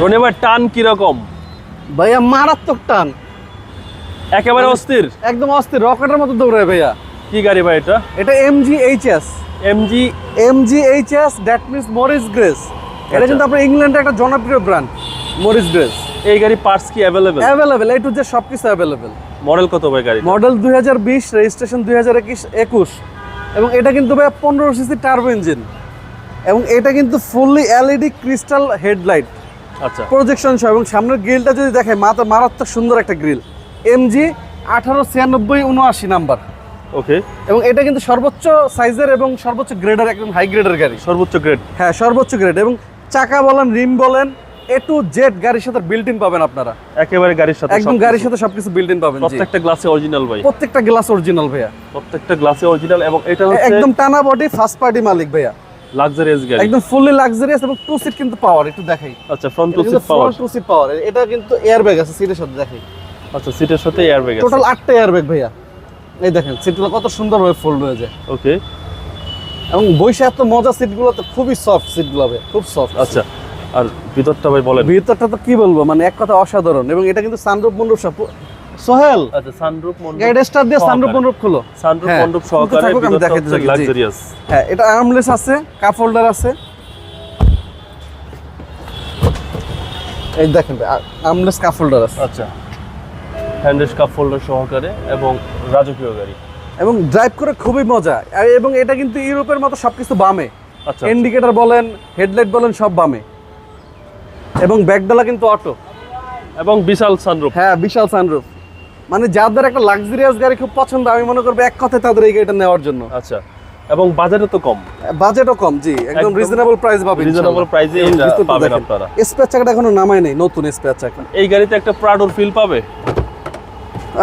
রনি ভাই টান কীরকম? ভাইয়া মারাত্মক টান। একেবারে অস্থির? একদম অস্থির রকেটের মতো দৌড়ায় ভাইয়া। কি গাড়ি ভাই এটা? এটা MG HS MG MG HS that means Morris Garages এটা আচ্ছা। কিন্তু আপনার ইংল্যান্ডের একটা জনপ্রিয় ব্র্যান্ড মরিস গ্রেস এই গাড়ি পার্টস কি অ্যাভেলেবেল অ্যাভেলেবেল এই টু যে সব কিছু অ্যাভেলেবেল মডেল কত ভাই গাড়ি মডেল দুই হাজার বিশ রেজিস্ট্রেশন দুই হাজার একুশ। একুশ এবং এটা কিন্তু ভাই পনেরো সিসি টার্বো ইঞ্জিন এবং এটা কিন্তু ফুললি এলইডি ক্রিস্টাল হেডলাইট আচ্ছা। প্রজেকশন সহ এবং সামনের গ্রিলটা যদি দেখে মাথা মারাত্মক সুন্দর একটা গ্রিল এমজি আঠারো ছিয়ানব্বই উনআশি নাম্বার। ওকে এবং এটা কিন্তু সর্বোচ্চ সাইজের এবং সর্বোচ্চ গ্রেডের একদম হাই গ্রেডের গাড়ি। সর্বোচ্চ গ্রেড হ্যাঁ সর্বোচ্চ গ্রেড এবং চাকা বলেন রিম বলেন এ টু জেড গাড়ির সাথে বিল্ট ইন পাবেন আপনারা। একেবারে গাড়ির সাথে একদম গাড়ির সাথে সবকিছু বিল্ট ইন পাবেন প্রত্যেকটা গ্লাসে অরিজিনাল ভাই। প্রত্যেকটা গ্লাস অরিজিনাল ভাইয়া। প্রত্যেকটা গ্লাসে অরিজিনাল এবং এটা হচ্ছে একদম টানা বডি ফার্স্ট পার্টি মালিক ভাইয়া। লাক্সারিয়াস গাড়ি। একদম ফুললি লাক্সারিয়াস এবং টু সিট কিন্তু পাওয়ার একটু দেখাই। আচ্ছা front two seat power front two seat power এটা কিন্তু এয়ার ব্যাগ আছে সিটের সাথে দেখাই। আচ্ছা সিটের সাথে এয়ার ব্যাগ আছে। টোটাল আটটা ভাইয়া। এই দেখেন সিটগুলো কত সুন্দরভাবে ফোল্ড হয়ে যায়। ওকে এবং বৈশা এত মজা সিটগুলো তো খুবই সফট সিটগুলো ভাই খুব সফট আচ্ছা আর ভিতরটা ভাই বলেন। ভিতরটা তো কি বলব মানে এক কথা অসাধারণ। এবং এটা কিন্তু সানরূপ মন্ডপ সব সোহেল আচ্ছা সানরুফ গাড়িটা স্টার্ট দিয়ে মন্ডপ খুলো। সানরুফ হ্যাঁ, মন্ডপ সহকারে ভিতরটা লাক্সারিয়াস হ্যাঁ এটা আর্মলেস আছে কাপ হোল্ডার আছে। এই দেখেন আর্মলেস কাপ হোল্ডার আছে। আচ্ছা। হ্যান্ডেস কাপ ফোল্ডার সহকারে এবং রাজকীয় গাড়ি। এবং ড্রাইভ করে খুবই মজা। আর এবং এটা কিন্তু ইউরোপের মতো সবকিছু বামে। আচ্ছা ইন্ডিকেটর বলেন হেডলাইট বলেন সব বামে। এবং ব্যাকডালা কিন্তু অটো এবং বিশাল সানরুফ হ্যাঁ বিশাল সানরুফ মানে যাদের একটা লাক্সারিয়াস গাড়ি খুব পছন্দ আমি মনে করব এক কথায় তাদের এই গাড়িটা নেওয়ার জন্য। আচ্ছা এবং বাজেটও তো কম। বাজেটও কম জি একদম রিজনেবল প্রাইস পাবেন রিজনেবল প্রাইসে পাবেন আপনারা। স্পেয়ার চাকাটা এখনও নামায় নেই নতুন স্পেয়ার চাকা এই গাড়িতে একটা প্রাডোর ফিল পাবে?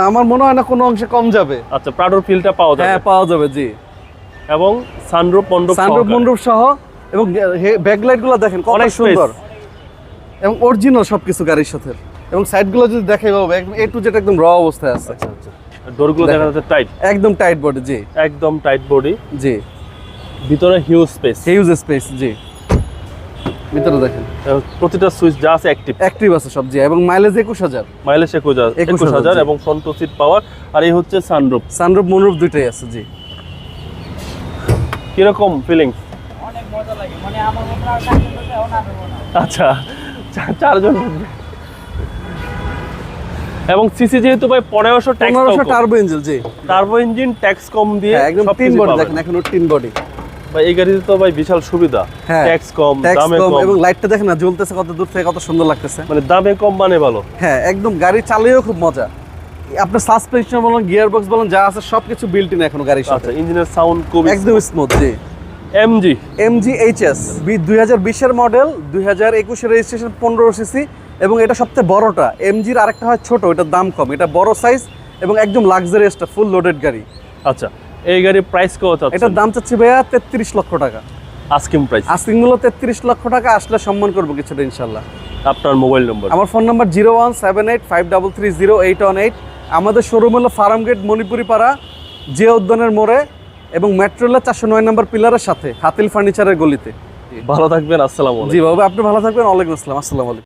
আমার মনে হয় না কোনো অংশে কম যাবে। আচ্ছা প্রাডোর ফিলটা পাওয়া যাবে। হ্যাঁ পাওয়া যাবে জি। এবং সানরুফ মন্ডপ সানরুফ। মন্ডপ সহ এবং ব্যাকলাইটগুলো দেখেন কত অনেক সুন্দর। এবং অরিজিনাল সবকিছু গাড়ির সাথে। এবং সাইডগুলো যদি দেখে বাবু একদম এ টু জেড একদম র অবস্থায় আছে। আচ্ছা আচ্ছা। ডোরগুলো দেখা যাচ্ছে টাইট একদম টাইট বডি জি। একদম টাইট বডি জি। ভিতরে হিউজ স্পেস হিউজ স্পেস জি। ভিতরে দেখেন। প্রতিটা সুইচ যা আছে অ্যাক্টিভ অ্যাক্টিভ আছে সব জি। এবং মাইলেজ একুশ হাজার। মাইলেজ একুশ হাজার একুশ হাজার। এবং ফ্রন্ট টু সিট পাওয়ার আর এই হচ্ছে সানরুফ সানরুফ মনরুফ দুইটাই আছে জি। কীরকম ফিলিংস অনেক মজা লাগে মানে আমার আচ্ছা চারজন এবং সিসি যেহেতু ভাই পনেরোশো পনেরোশো টার্বো ইঞ্জিন জি। টার্বো ইঞ্জিন ট্যাক্স কম দিয়ে হ্যাঁ একদম তিন বডি দেখেন এখন তিন বডি ভাই এই গাড়িতে তো ভাই বিশাল সুবিধা। ট্যাক্স কম দামে কম এবং লাইটটা দেখেন না জ্বলতেছে কত দূর থেকে কত সুন্দর লাগতেছে। মানে দামে কম মানে ভালো। হ্যাঁ একদম গাড়ি চালিয়েও খুব মজা। আপনার সাসপেনশন বলেন গিয়ার বক্স বলেন যা আছে সবকিছু বিল্ট ইন এখনও গাড়ির সাথে। আচ্ছা ইঞ্জিনের সাউন্ড খুব একদম স্মুথ জি। এমজি এমজি এইচএস দুই হাজার বিশের মডেল দুই হাজার একুশের রেজিস্ট্রেশন পনেরো সিসি এবং এটা সবচেয়ে বড়টা। এমজির আরেকটা হয় ছোট এটার দাম কম। এটা বড় সাইজ এবং একদম লাক্সারিয়াসটা ফুল লোডেড গাড়ি। আচ্ছা এই গাড়ির প্রাইস কত এটার দাম চাচ্ছি ভাইয়া তেত্রিশ লক্ষ টাকা। আস্কিং প্রাইস আস্কিং মূল্য তেত্রিশ লক্ষ টাকা আসলে সম্মান করব কিছুটা ইনশাল্লাহ আপনার মোবাইল নম্বর আমার phone number zero one seven eight five double three zero eight one eight আমাদের শোরুম হলো ফার্মগেট মণিপুরি পাড়া জিয়া উদ্যানের মোড়ে। এবং মেট্রোলা চারশো নয় নম্বর পিলারের সাথে হাতিল ফার্নিচারের গলিতে। ভালো থাকবেন আসসালাম জি বাবু আপনি ভালো থাকবেন ওয়ালাইকুম আসসালাম আসসালাম আলাইকুম।